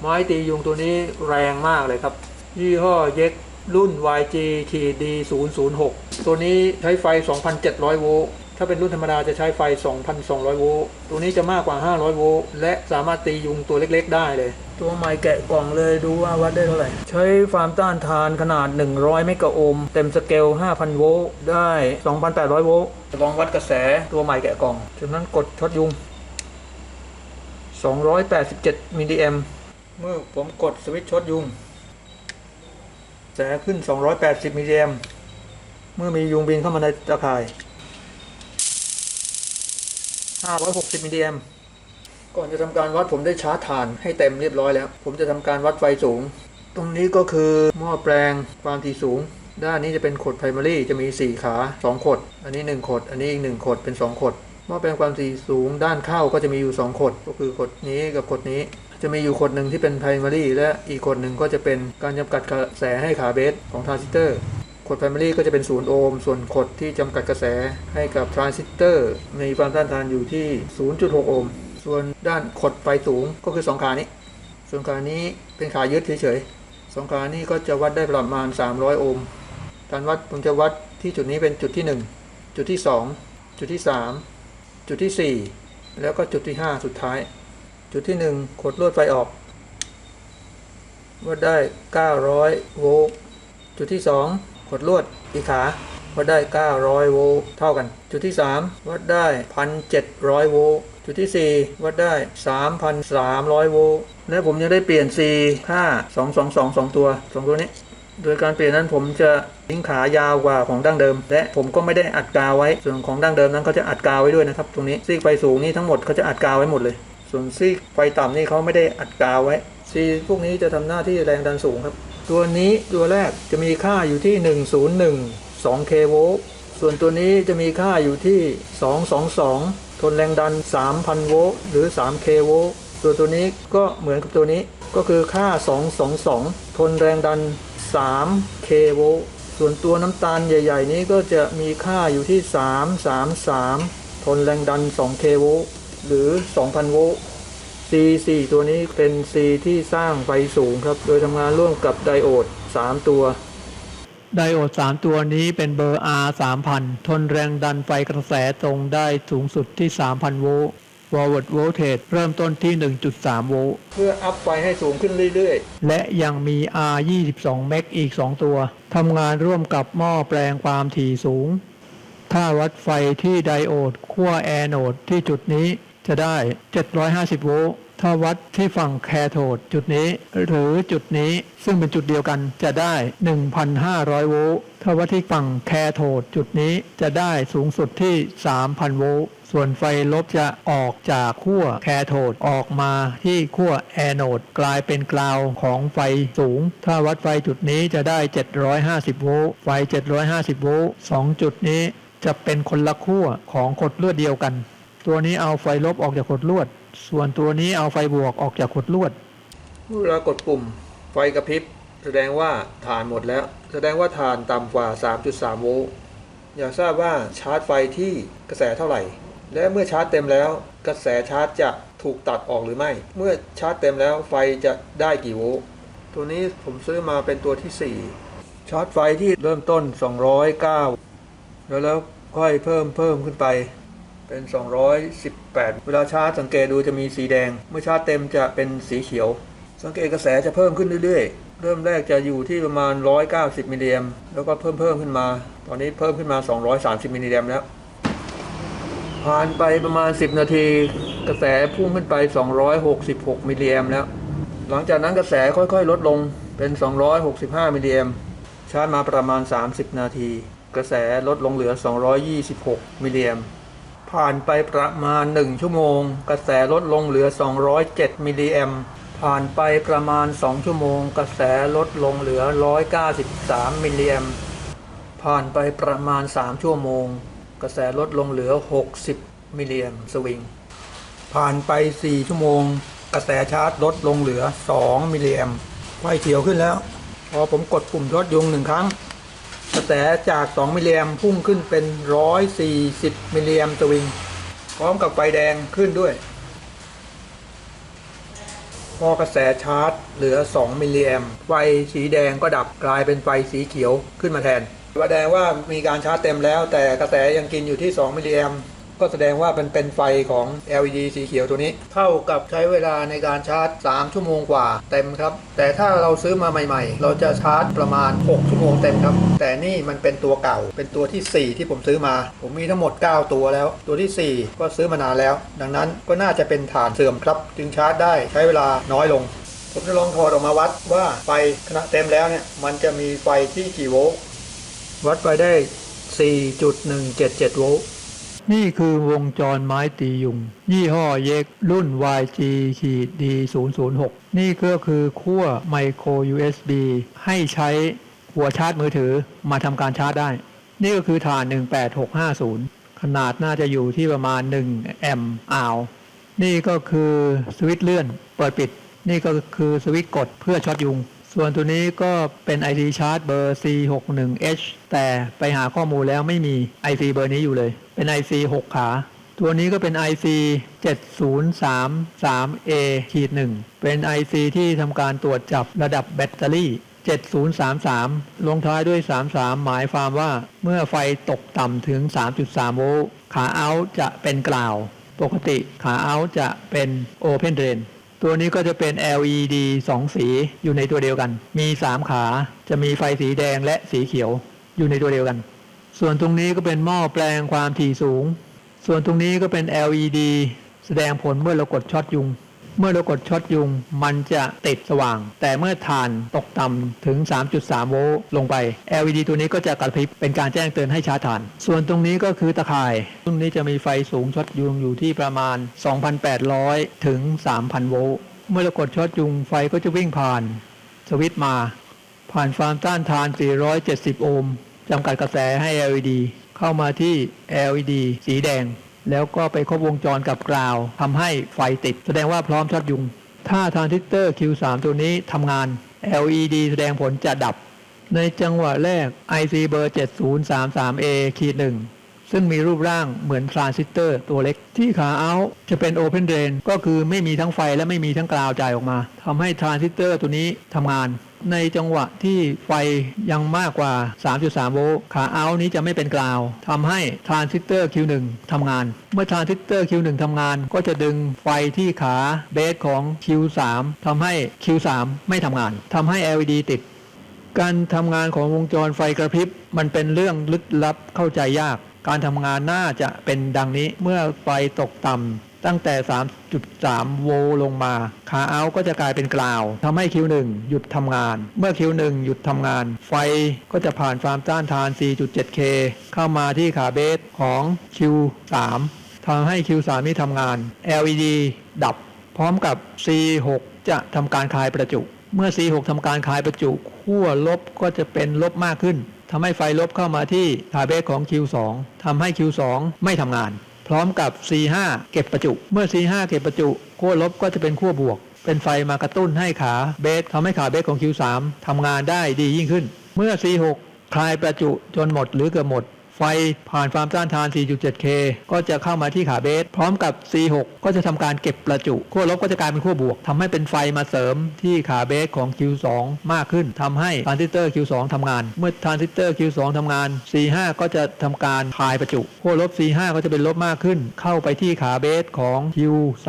ไม้ตียุงตัวนี้แรงมากเลยครับ ยี่ห้อเย็กรุ่น YG d 0 0 6ตัวนี้ใช้ไฟ 2,700 โวลต์ถ้าเป็นรุ่นธรรมดาจะใช้ไฟ 2,200 โวลต์ตัวนี้จะมากกว่า 500 โวลต์และสามารถตียุงตัวเล็กๆ ได้เลย ตัวใหม่แกะกล่องเลยดูว่าวัดได้เท่าไหร่ ใช้ความต้านทานขนาด 100 เมกะโอห์มเต็มสเกล 5,000 โวลต์ได้ 2,800 โวลต์ลองวัดกระแสตัวใหม่แกะกล่องจากนั้นกดช็อตยุง 287 มิลลิแอมป์ เมื่อผมกดสวิตช์ช็อตยุงแสขึ้น 280มิลลิแอมเมื่อมียุงบินเข้ามาในตะข่าย 560มิลลิแอมก่อนจะทำการวัดผมได้ชาร์จถ่านให้เต็มเรียบร้อยแล้ว ผมจะทำการวัดไฟสูง ตรงนี้ก็คือหม้อแปลงความถี่สูง ด้านนี้จะเป็นขดไพรมารีจะมี 4 ขา 2 ขด อันนี้ 1 ขด อันนี้อีก 1 ขด เป็น 2 ขดหม้อแปลงความถี่สูงด้านเข้าก็จะมีอยู่ 2 ขด ก็คือขดนี้กับขดนี้ จะมีอยู่ขดหนึ่งที่เป็นไพรมารีและอีกขดหนึ่งก็จะเป็นการจำกัดกระแสให้ขาเบสของทรานซิสเตอร์ขดไพรมารีก็จะเป็น0โอห์มส่วนขดที่จำกัดกระแสให้กับทรานซิสเตอร์มีความต้านทานอยู่ที่ 0.6 โอห์มส่วนด้านขดไฟสูงก็คือ 2 ขานี้ ส่วนขานี้เป็นขายึดเฉยๆสองขานี้ก็จะวัดได้ประมาณ 300 โอห์มการวัดผมจะวัดที่จุดนี้เป็นจุดที่ 1 จุดที่ 2 จุดที่ 3 จุดที่ 4 แล้วก็จุดที่ 5 สุดท้าย จุดที่1ขดลวดไฟออกวัดได้ 900 โวลต์ จุดที่2ขดลวดอีกขาวัดได้ 900 โวลต์เท่ากัน จุดที่ 3 วัดได้ 1,700 โวลต์ จุดที่ 4 วัดได้ 3,300 โวลต์ และผมยังได้เปลี่ยน C ค่า222 2 ตัว 2 ตัวนี้ โดยการเปลี่ยนนั้นผมจะทิ้งขายาวกว่าของดั้งเดิม และผมก็ไม่ได้อัดกาวไว้ ส่วนของดั้งเดิมนั้นเขาจะอัดกาวไว้ด้วยนะครับ ตรงนี้ซีกไฟสูงนี่ทั้งหมดเขาจะอัดกาวไว้หมดเลย ส่วนซีกไฟต่ำนี่เขาไม่ได้อัดกาวไว้ซีพวกนี้จะทำหน้าที่แรงดันสูงครับ ตัวนี้ตัวแรกจะมีค่าอยู่ที่ 101 2 k โวลต์ส่วนตัวนี้จะมีค่าอยู่ที่ 222 ทนแรงดัน 3,000 โวลต์หรือ 3 k โวลต์ส่วนตัวนี้ก็เหมือนกับตัวนี้ก็คือค่า 222 ทนแรงดัน 3 k โวลต์ส่วนตัวน้ำตาลใหญ่ ๆ นี้ก็จะมีค่าอยู่ที่ 333 ทนแรงดัน 2 k โวลต์ หรือ 2,000 โวลต์ C4 ตัวนี้เป็น C ที่สร้างไฟสูงครับ โดยทำงานร่วมกับไดโอด 3 ตัว ไดโอด 3 ตัวนี้เป็นเบอร์ R 3000 ทนแรงดันไฟกระแสตรงได้สูงสุดที่ 3,000 โวลต์ forward voltage เริ่มต้นที่ 1.3 โวลต์ เพื่ออัพไฟให้สูงขึ้นเรื่อยและยังมี R 22เมกอีก 2 ตัว ทำงานร่วมกับหม้อแปลงความถี่สูง ถ้าวัดไฟที่ไดโอดขั้วแอนโอดที่จุดนี้ จะได้ 750 โวลต์ถ้าวัดที่ฝั่งแคโทดจุดนี้ หรือจุดนี้ซึ่งเป็นจุดเดียวกันจะได้ 1,500 โวลต์ถ้าวัดที่ฝั่งแคโทดจุดนี้จะได้สูงสุดที่ 3,000 โวลต์ส่วนไฟลบจะออกจากขั้วแคโทดออกมาที่ขั้วแอนโอดกลายเป็นกราวของไฟสูง ถ้าวัดไฟจุดนี้จะได้ 750 โวลต์ไฟ 750 โวลต์สองจุดนี้จะเป็นคนละขั้วของขดลวดเดียวกัน ตัวนี้เอาไฟลบออกจากขดลวด ส่วนตัวนี้เอาไฟบวกออกจากขดลวด เวลากดปุ่ม ไฟกระพริบ แสดงว่าฐานหมดแล้ว แสดงว่าฐานต่ำกว่า 3.3 โวลต์อยากทราบว่าชาร์จไฟที่กระแสเท่าไหร่ และเมื่อชาร์จเต็มแล้ว กระแสชาร์จจะถูกตัดออกหรือไม่ เมื่อชาร์จเต็มแล้วไฟจะได้กี่โวลต์ตัวนี้ผมซื้อมาเป็นตัวที่ 4 ชาร์จไฟที่เริ่มต้น 209 แล้วแล้วค่อยเพิ่มเพิ่มขึ้นไป เป็น 218 เวลาชาร์จสังเกตดูจะมีสีแดง เมื่อชาร์จเต็มจะเป็นสีเขียว สังเกตกระแสจะเพิ่มขึ้นเรื่อยๆ เริ่มแรกจะอยู่ที่ประมาณ 190 มิลลิแอมแล้วก็เพิ่มเพิ่มขึ้นมา ตอนนี้เพิ่มขึ้นมา 230 มิลลิแอมแล้ว ผ่านไปประมาณ 10 นาที กระแสพุ่งขึ้นไป 266 มิลลิแอมแล้ว หลังจากนั้นกระแสค่อยๆ ลดลงเป็น 265 มิลลิแอมชาร์จมาประมาณ 30 นาที กระแสลดลงเหลือ 226 มิลลิแอม ผ่านไปประมาณ 1 ชั่วโมง กระแสลดลงเหลือ 207 มิลลิแอมผ่านไปประมาณ 2 ชั่วโมง กระแสลดลงเหลือ 193 มิลลิแอมผ่านไปประมาณ 3 ชั่วโมง กระแสลดลงเหลือ 60 มิลลิแอมสวิง ผ่านไป 4 ชั่วโมง กระแสชาร์จลดลงเหลือ 2 มิลลิแอมไฟเขียวขึ้นแล้ว พอผมกดปุ่มช็อตยุงหนึ่งครั้ง กระแสจาก 2 มิลลิแอมป์พุ่งขึ้นเป็น 140 มิลลิแอมป์สวิง พร้อมกับไฟแดงขึ้นด้วย พอกระแสชาร์จเหลือ 2 มิลลิแอมป์ไฟสีแดงก็ดับกลายเป็นไฟสีเขียวขึ้นมาแทนแสดงว่ามีการชาร์จเต็มแล้วแต่กระแสยังกินอยู่ที่ 2 มิลลิแอมป์ ก็แสดงว่าเป็นเป็นไฟของ LED สีเขียวตัวนี้ เท่ากับใช้เวลาในการชาร์จ 3 ชั่วโมงกว่าเต็มครับ แต่ถ้าเราซื้อมาใหม่ ๆ เราจะชาร์จประมาณ 6 ชั่วโมงเต็มครับ แต่นี่มันเป็นตัวเก่า เป็นตัวที่ 4 ที่ผมซื้อมา ผมมีทั้งหมด 9 ตัวแล้ว ตัวทีสี่4 ก็ซื้อมานานแล้ว ดังนั้นก็น่าจะเป็นฐานเสื่อมครับ จึงชาร์จได้ใช้เวลาน้อยลงผมจะลองถอดออกมาวัดว่าไฟขณะเต็มแล้วเนี่ยมันจะมีไฟที่กี่โวลต์วัดไปได้ 4.177 โวลต์ นี่คือวงจรไม้ตียุง ยี่ห้อเยกรุ่น YG ขีด D 0 0 6นี่ก็คือขั้วไมโคร USB ให้ใช้หัวชาร์จมือถือมาทำการชาร์จได้ นี่ก็คือฐาน 18650 ขนาดน่าจะอยู่ที่ประมาณ 1 แอมป์อาวนี่ก็คือสวิตช์เลื่อนเปิดปิด นี่ก็คือสวิตช์กดเพื่อช็อตยุง ส่วนตัวนี้ก็เป็น IC ชาร์จเบอร์ C61H แต่ไปหาข้อมูลแล้วไม่มี IC เบอร์นี้อยู่เลย เป็น IC 6 ขา ตัวนี้ก็เป็น IC 7033A-1 เป็น IC ที่ทำการตรวจจับระดับแบตเตอรี่ 7033 ลงท้ายด้วย 33 หมายความว่าเมื่อไฟตกต่ำถึง 3.3 โวลต์ขาเอาจะเป็นกล่าว ปกติขาเอาจะเป็น Open Drain ตัวนี้ก็จะเป็น LED 2 สีอยู่ในตัวเดียวกัน มี 3 ขา จะมีไฟสีแดงและสีเขียวอยู่ในตัวเดียวกัน ส่วนตรงนี้ก็เป็นหม้อแปลงความถี่สูง ส่วนตรงนี้ก็เป็น LED แสดงผลเมื่อเรากดช็อตยุง เมื่อเรากดช็อตยุงมันจะติดสว่าง แต่เมื่อฐานตกต่ำถึง 3.3 โวลต์ลงไป LED ตัวนี้ก็จะกระพริบเป็นการแจ้งเตือนให้ชาร์จฐาน ส่วนตรงนี้ก็คือตะข่ายรุ่นนี้จะมีไฟสูงช็อตยุงอยู่ที่ประมาณ 2,800 ถึง 3,000 โวลต์เมื่อเรากดช็อตยุงไฟก็จะวิ่งผ่าน สวิตช์มา ผ่านความต้านทาน 470 โอห์มจำกัดกระแสให้ LED เข้ามาที่ LED สีแดง แล้วก็ไปครบวงจรกับกราวทำให้ไฟติด แสดงว่าพร้อมช็อตยุง ถ้าทรานซิสเตอร์ Q3 ตัวนี้ทำงาน LED แสดงผลจะดับ ในจังหวะแรก IC เบอร์ 7033A ขีดหนึ่งซึ่งมีรูปร่างเหมือนทรานซิสเตอร์ตัวเล็ก ที่ขาเอาจะเป็น Open Drain ก็คือไม่มีทั้งไฟและไม่มีทั้งกราวจ่ายออกมาทำให้ทรานซิสเตอร์ตัวนี้ทำงาน ในจังหวะที่ไฟยังมากกว่า 3.3 โวลต์ขาเอานี้จะไม่เป็นกราวทำให้ทรานซิสเตอร์ Q1 ทำงาน เมื่อทรานซิสเตอร์ Q1 ทำงาน ก็จะดึงไฟที่ขาเบสของ Q3 ทำให้ Q3 ไม่ทำงานทำให้ LED ติด การทำงานของวงจรไฟกระพริบ มันเป็นเรื่องลึกลับเข้าใจยาก การทำงานน่าจะเป็นดังนี้เมื่อไฟตกต่ำ ตั้งแต่ 3.3 โวลงมาขาเอาก็จะกลายเป็นกราวทำให้ Q1 หยุดทำงาน เมื่อ Q1 หยุดทำงาน ไฟก็จะผ่านความต้านทาน 4.7K เข้ามาที่ขาเบสของ Q3 ทำให้ Q3 นี้ทำงาน LED ดับพร้อมกับ C6 จะทำการคลายประจุ เมื่อ C6 ทำการคลายประจุขั้วลบก็จะเป็นลบมากขึ้นทำให้ไฟลบเข้ามาที่ขาเบสของ Q2 ทำให้ Q2 ไม่ทำงาน พร้อมกับ C5 เก็บประจุ เมื่อ C5 เก็บประจุขั้วลบก็จะเป็นขั้วบวก เป็นไฟมากระตุ้นให้ขาเบสทำให้ขาเบสของ Q3 ทำงานได้ดียิ่งขึ้น เมื่อ C6 คลายประจุจนหมดหรือเกือบหมด ไฟผ่านความต้านทาน 4.7K ก็จะเข้ามาที่ขาเบส พร้อมกับ C6 ก็จะทำการเก็บประจุขั้วลบก็จะกลายเป็นขั้วบวกทำให้เป็นไฟมาเสริมที่ขาเบสของ Q2 มากขึ้นทำให้ทรานซิสเตอร์ Q2 ทำงาน เมื่อทรานซิสเตอร์ Q2 ทำงาน C5 ก็จะทำการคายประจุขั้วลบ C5 ก็จะเป็นลบมากขึ้น เข้าไปที่ขาเบสของ Q3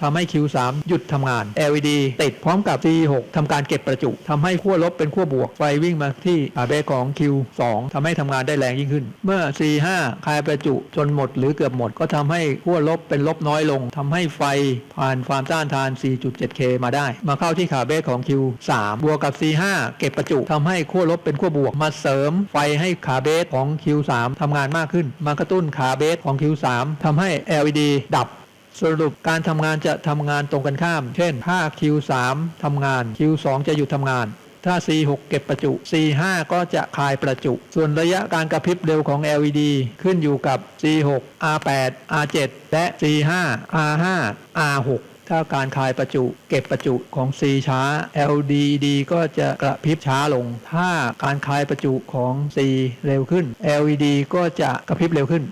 ทำให้ Q3 หยุดทำงาน LED ติดพร้อมกับ C6 ทำการเก็บประจุทำให้ขั้วลบเป็นขั้วบวกไฟวิ่งมาที่ขาเบสของ Q2 ทำให้ทำงานได้แรงยิ่งขึ้นเมื่อ C5 คายประจุจนหมดหรือเกือบหมด ก็ทำให้ขั้วลบเป็นลบน้อยลงทำให้ไฟผ่านความต้านทาน 4.7K มาได้ มาเข้าที่ขาเบสของ Q3 บวกกับ C5 เก็บประจุทำให้ขั้วลบเป็นขั้วบวก มาเสริมไฟให้ขาเบสของ Q3 ทำงานมากขึ้น มากระตุ้นขาเบสของ Q3 ทำให้ LED ดับสรุปการทำงานจะทำงานตรงกันข้าม เช่น ถ้า Q3 ทำงาน Q2 จะหยุดทำงาน ถ้า C6 เก็บประจุ C5 ก็จะคายประจุ ส่วนระยะการกระพริบเร็วของ LED ขึ้นอยู่กับ C6 R8 R7 และ C5 R5 R6 ถ้าการคายประจุ เก็บประจุของ C ช้า LED ก็จะกระพริบช้าลง ถ้าการคายประจุของ C เร็วขึ้น LED ก็จะกระพริบเร็วขึ้น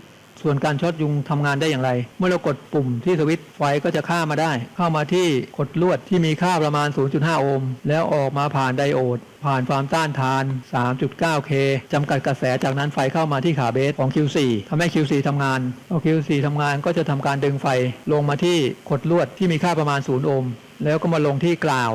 ส่วนการช็อตยุงทำงานได้อย่างไร เมื่อเรากดปุ่มที่สวิตช์ไฟก็จะข้ามาได้ เข้ามาที่กดลวดที่มีค่าประมาณ 0.5 โอห์มแล้วออกมาผ่านไดโอด ผ่านความต้านทาน 3.9K จำกัดกระแสจากนั้นไฟเข้ามาที่ขาเบสของ Q4 ทำให้ Q4 ทำงานพอ Q4 ทำงานก็จะทำการดึงไฟลงมาที่กดลวดที่มีค่าประมาณ 0 โอห์มแล้วก็มาลงที่กล่าว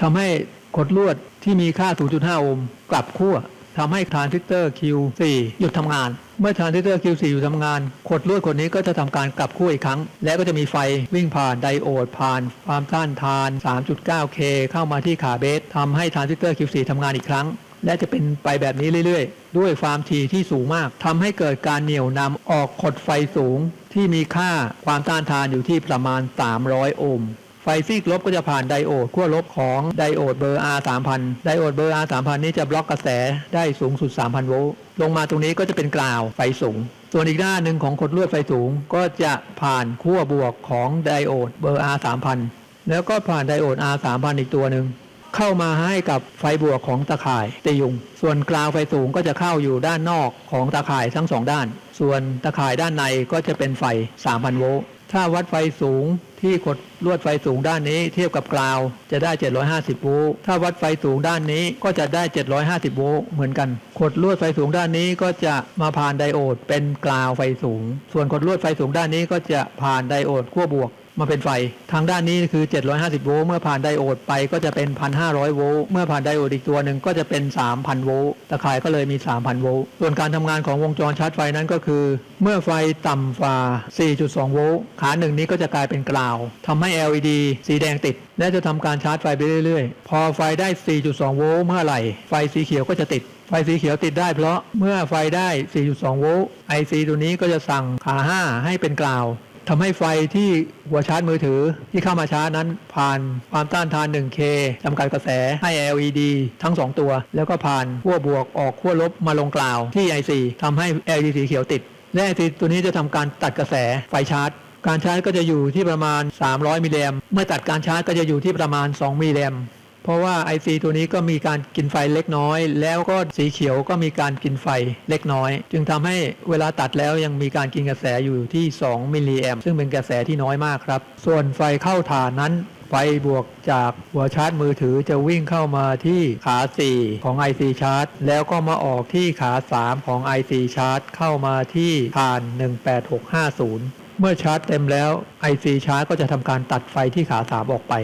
ทำให้กดลวดที่มีค่า 0.5 โอห์มกลับขั้ว ทำให้ทรานซิสเตอร์ Q4 หยุดทำงาน เมื่อทรานซิสเตอร์ Q4 หยุดทำงานกดลวดคนนี้ก็จะทำการกลับขั้วอีกครั้ง แล้วก็จะมีไฟวิ่งผ่านไดโอดผ่านความต้านทาน 3.9K เข้ามาที่ขาเบสทำให้ทรานซิสเตอร์ Q4 ทำงานอีกครั้ง และจะเป็นไปแบบนี้เรื่อยๆ ด้วยความถี่ที่สูงมากทำให้เกิดการเหนี่ยวนำออกขดไฟสูง ที่มีค่าความต้านทานอยู่ที่ประมาณ 300 โอห์ม ไฟซีกลบก็จะผ่านไดโอดขั้วลบของไดโอดเบอร์ R 3000ไดโอดเบอร์ R 3000นี้จะบล็อกกระแสได้สูงสุด 3,000 โวลต์ลงมาตรงนี้ก็จะเป็นกล่าวไฟสูง ส่วนอีกด้านหนึ่งของขดลวดไฟสูงก็จะผ่านขั้วบวกของไดโอดเบอร์ R 3000แล้วก็ผ่านไดโอด R 3000อีกตัวหนึ่งเข้ามาให้กับไฟบวกของตะข่ายตียุง ส่วนกลาวไฟสูงก็จะเข้าอยู่ด้านนอกของตะข่ายทั้งสองด้าน ส่วนตะข่ายด้านในก็จะเป็นไฟ 3,000 โวลต์ ถ้าวัดไฟสูงที่กดลวดไฟสูงด้านนี้ เทียบกับกลาวจะได้ 750 โวลต์ ถ้าวัดไฟสูงด้านนี้ก็จะได้ 750 โวลต์เหมือนกันกดลวดไฟสูงด้านนี้ก็จะมาผ่านไดโอดเป็นกลาวไฟสูง ส่วนกดลวดไฟสูงด้านนี้ก็จะผ่านไดโอดขั้วบวก มาเป็นไฟ ทางด้านนี้คือ 750 โวลต์เมื่อผ่านไดโอดไปก็จะเป็น 1,500 โวลต์เมื่อผ่านไดโอดอีกตัวหนึ่งก็จะเป็น 3,000 โวลต์ตะข่ายก็เลยมี 3,000 โวลต์ส่วนการทำงานของวงจรชาร์จไฟนั้นก็คือ เมื่อไฟต่ำฝ่า 4.2 โวลต์ขาหนึ่งนี้ก็จะกลายเป็นกราวทำให้ LED สีแดงติด และจะทำการชาร์จไฟไปเรื่อยๆ พอไฟได้ 4.2 โวลต์เมื่อไหร่ ไฟสีเขียวก็จะติดไฟสีเขียวติดได้เพราะเมื่อไฟได้ 4.2 โวลต์ IC ตัวนี้ก็จะสั่งขา 5 ให้เป็นกราว ทำให้ไฟที่หัวชาร์จมือถือที่เข้ามาชาร์จนั้นผ่านความต้านทาน 1K จำกัดกระแสให้ LED ทั้ง 2 ตัว แล้วก็ผ่านขั้วบวกออกขั้วลบมาลงกล่าวที่ IC ทำให้ LED สีเขียวติด และ IC ตัวนี้จะทำการตัดกระแสไฟชาร์จการชาร์จก็จะอยู่ที่ประมาณ 300 มิลลิแอมเมื่อตัดการชาร์จก็จะอยู่ที่ประมาณ 2 มิลลิแอม เพราะว่า IC ตัวนี้ก็มีการกินไฟเล็กน้อย แล้วก็สีเขียวก็มีการกินไฟเล็กน้อย จึงทำให้เวลาตัดแล้วยังมีการกินกระแสอยู่ที่ 2 มิลลิแอมซึ่งเป็นกระแสที่น้อยมากครับ ส่วนไฟเข้าฐานนั้นไฟบวกจากหัวชาร์จมือถือจะวิ่งเข้ามาที่ขา 4 ของ IC ชาร์จแล้วก็มาออกที่ขา 3 ของ IC ชาร์จเข้ามาที่ฐาน 18650 เมื่อชาร์จเต็มแล้ว IC ชาร์จก็จะทำการตัดไฟที่ขา 3 ออกไป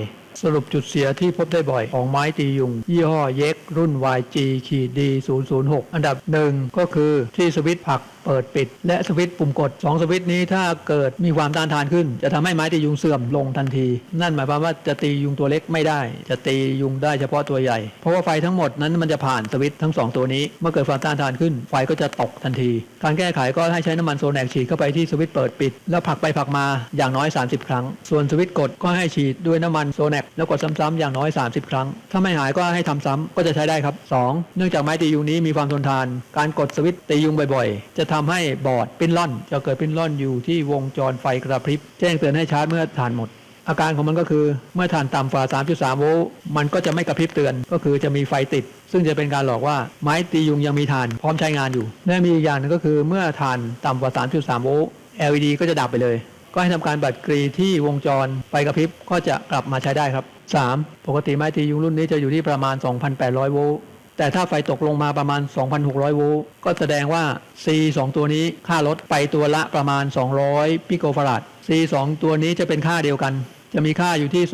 สรุปจุดเสียที่พบได้บ่อยของไม้ตียุง ยี่ห้อเย็กรุ่น YG ขีด D 0 0 6 อันดับหนึ่งก็คือที่สวิตช์ผัก เปิดปิด และสวิตช์ปุ่มกด 2 สวิตช์นี้ถ้าเกิดมีความต้านทานขึ้น จะทำให้ไม้ตียุงเสื่อมลงทันที นั่นหมายความว่าจะตียุงตัวเล็กไม่ได้ จะตียุงได้เฉพาะตัวใหญ่ เพราะว่าไฟทั้งหมดนั้นมันจะผ่านสวิตช์ทั้ง 2 ตัวนี้ เมื่อเกิดความต้านทานขึ้น ไฟก็จะตกทันที การแก้ไขก็ให้ใช้น้ำมันโซแนกฉีดเข้าไปที่สวิตช์เปิดปิด แล้วผลักไปผลักมาอย่างน้อย 30 ครั้ง ส่วนสวิตช์กดก็ให้ฉีดด้วยน้ำมันโซแนกแล้วกดซ้ำๆอย่างน้อย 30 ครั้ง ถ้าไม่หายก็ให้ทำซ้ำก็จะใช้ได้ครับ 2. เนื่องจากไม้ตียุงนี้มีความทนทาน การกดสวิตช์ตียุงบ่อยๆจะทำให้บอร์ดปิ้นล่อน จะเกิดปิ้นล่อนอยู่ที่วงจรไฟกระพริบ แจ้งเตือนให้ชาร์จเมื่อถ่านหมด อาการของมันก็คือเมื่อถ่านต่ำฝ่า 3.3 โวลต์มันก็จะไม่กระพริบเตือนก็คือจะมีไฟติด ซึ่งจะเป็นการหลอกว่าไม้ตียุงยังมีถ่านพร้อมใช้งานอยู่และมีอีกอย่างหนึงก็คือเมื่อถ่านต่ำกว่า 3.3 โวลต์ LED ก็จะดับไปเลย ก็ให้ทำการบัดกรีที่วงจรไฟกระพริบก็จะกลับมาใช้ได้ครับ 3. ปกติไม้ตียุงรุ่นนี้จะอยู่ที่ประมาณ 2,800 โวลต์ แต่ถ้าไฟตกลงมาประมาณ 2,600 โวลต์ก็แสดงว่า C 2 ตัวนี้ค่าลดไปตัวละประมาณ 200ปิโกฟาราด C 2 ตัวนี้จะเป็นค่าเดียวกัน จะมีค่าอยู่ที่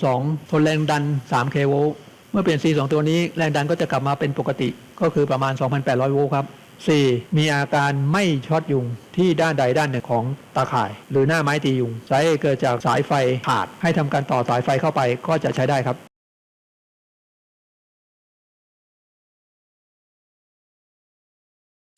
222 ทนแรงดัน 3 k โวลต์เมื่อเปลี่ยน C 2 ตัวนี้แรงดันก็จะกลับมาเป็นปกติ ก็คือประมาณ 2,800 โวลต์ครับ 4. มีอาการไม่ช็อตยุงที่ด้านใดด้านหนึ่งของตาข่าย หรือหน้าไม้ตียุงสาเหตุเกิดจากสายไฟขาดให้ทำการต่อสายไฟเข้าไปก็จะใช้ได้ครับ